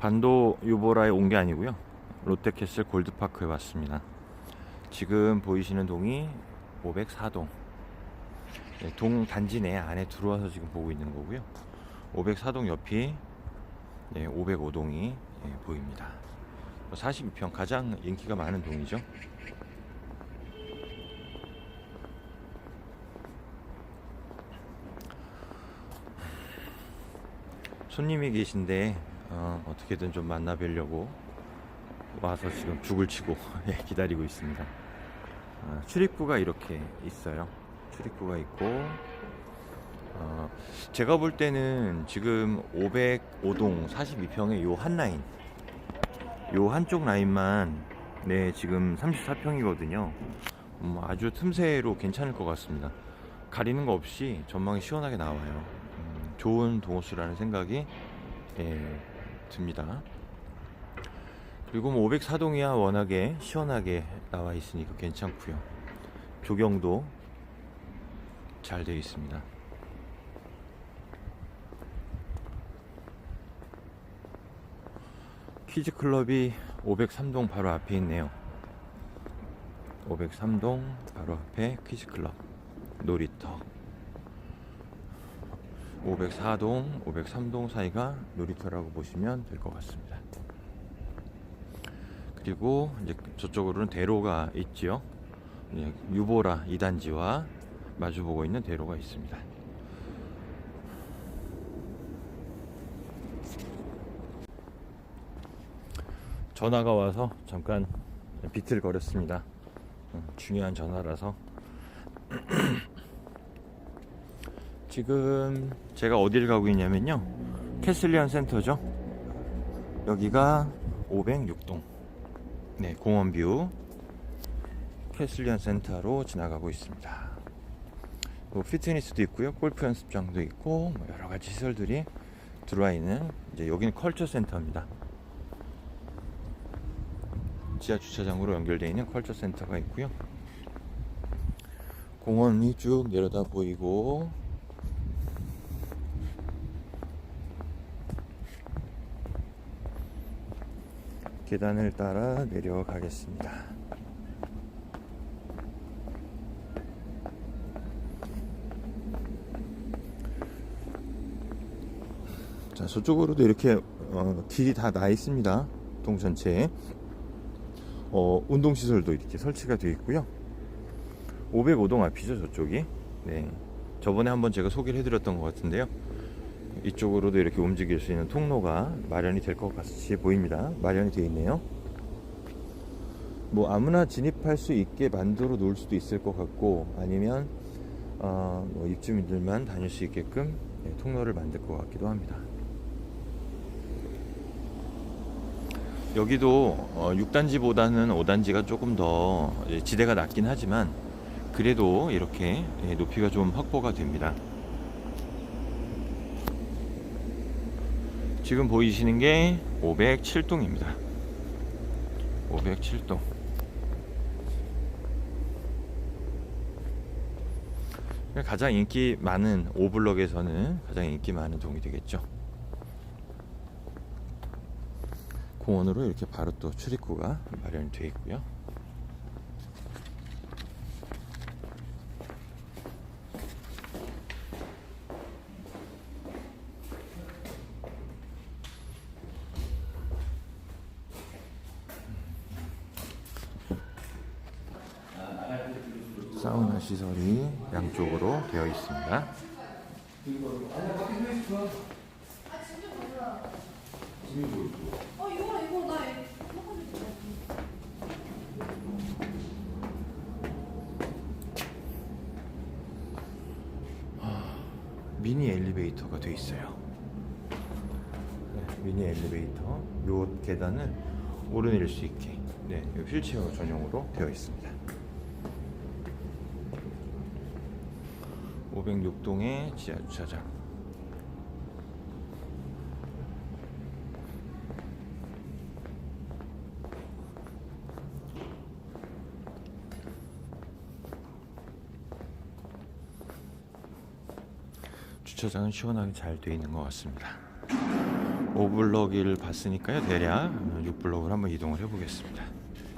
반도 유보라에 온 게 아니고요. 롯데캐슬 골드파크에 왔습니다. 지금 보이시는 동이 504동. 네, 동 단지 내 안에 들어와서 지금 보고 있는 거고요. 504동 옆이 네, 505동이 보입니다. 42평 가장 인기가 많은 동이죠. 손님이 계신데 어, 어떻게든 좀 만나 뵈려고 와서 지금 죽을 치고 예, 기다리고 있습니다. 어, 출입구가 이렇게 있어요. 출입구가 있고 어, 제가 볼 때는 지금 505동 42평의 요 한 라인 요 한쪽 라인만 네 지금 34평이거든요. 음, 아주 틈새로 괜찮을 것 같습니다. 가리는 거 없이 전망이 시원하게 나와요. 음, 좋은 동호수라는 생각이 예, 듭니다. 그리고 뭐 504동이야 워낙에 시원하게 나와 있으니까 괜찮고요. 조경도 잘 되어 있습니다. 키즈 클럽이 503동 바로 앞에 있네요. 503동 바로 앞에 퀴즈 클럽 놀이터. 504동, 503동 사이가 놀이터라고 보시면 될 것 같습니다. 그리고 이제 저쪽으로는 대로가 있지요. 예, 유보라 2단지와 마주보고 있는 대로가 있습니다. 전화가 와서 잠깐 비틀거렸습니다. 음, 중요한 전화라서. 지금 제가 어디를 가고 있냐면요. 캐슬리안 센터죠. 여기가 506동. 네, 공원뷰 캐슬리안 센터로 지나가고 있습니다. 뭐 피트니스도 있고요. 골프 연습장도 있고 뭐 여러 가지 시설들이 들어와 있는 이제 여기는 컬처 센터입니다. 지하 주차장으로 연결되어 있는 컬처 센터가 있고요. 공원이 쭉 내려다 보이고 계단을 따라 내려가겠습니다. 자, 저쪽으로도 이렇게 어, 길이 다 나 있습니다. 동 전체에. 어, 운동시설도 이렇게 설치가 되어 있고요. 505동 앞이죠, 저쪽이. 네. 저번에 한번 제가 소개를 해드렸던 것 같은데요. 이쪽으로도 이렇게 움직일 수 있는 통로가 마련이 될 것 같이 보입니다. 마련이 되어 있네요. 뭐 아무나 진입할 수 있게 만들어 놓을 수도 있을 것 같고 아니면 어, 뭐 입주민들만 다닐 수 있게끔 네, 통로를 만들 것 같기도 합니다. 여기도 어, 6단지보다는 5단지가 조금 더 이제 지대가 낮긴 하지만 그래도 이렇게 예, 높이가 좀 확보가 됩니다. 지금 보이시는 게 507동입니다. 507동. 가장 인기 많은 오블럭에서는 가장 인기 많은 동이 되겠죠. 공원으로 이렇게 바로 또 출입구가 마련이 되어 있고요. 사우나 시설이 양쪽으로 되어 있습니다. 이거 미니 엘리베이터가 되어 있어요. 네, 미니 엘리베이터. 요 계단을 오르내릴 수 있게 네, 요 휠체어 전용으로 되어 있습니다. 506동의 지하 주차장. 주차장은 시원하게 잘 되어 있는 것 같습니다. 5블럭을 봤으니까요. 대략 6블럭을 한번 이동을 해보겠습니다.